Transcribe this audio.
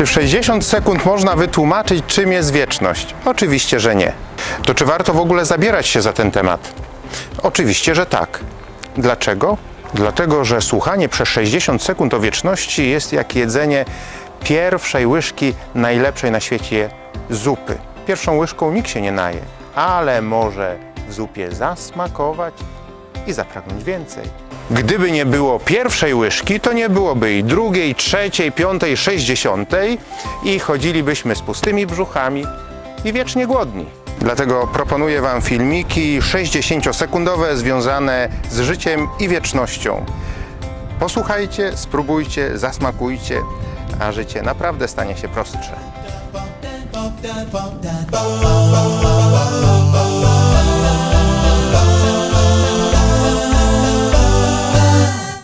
Czy w 60 sekund można wytłumaczyć, czym jest wieczność? Oczywiście, że nie. To czy warto w ogóle zabierać się za ten temat? Oczywiście, że tak. Dlaczego? Dlatego, że słuchanie przez 60 sekund o wieczności jest jak jedzenie pierwszej łyżki najlepszej na świecie zupy. Pierwszą łyżką nikt się nie naje, ale może w zupie zasmakować i zapragnąć więcej. Gdyby nie było pierwszej łyżki, to nie byłoby i drugiej, trzeciej, piątej, sześćdziesiątej i chodzilibyśmy z pustymi brzuchami i wiecznie głodni. Dlatego proponuję Wam filmiki 60-sekundowe związane z życiem i wiecznością. Posłuchajcie, spróbujcie, zasmakujcie, a życie naprawdę stanie się prostsze.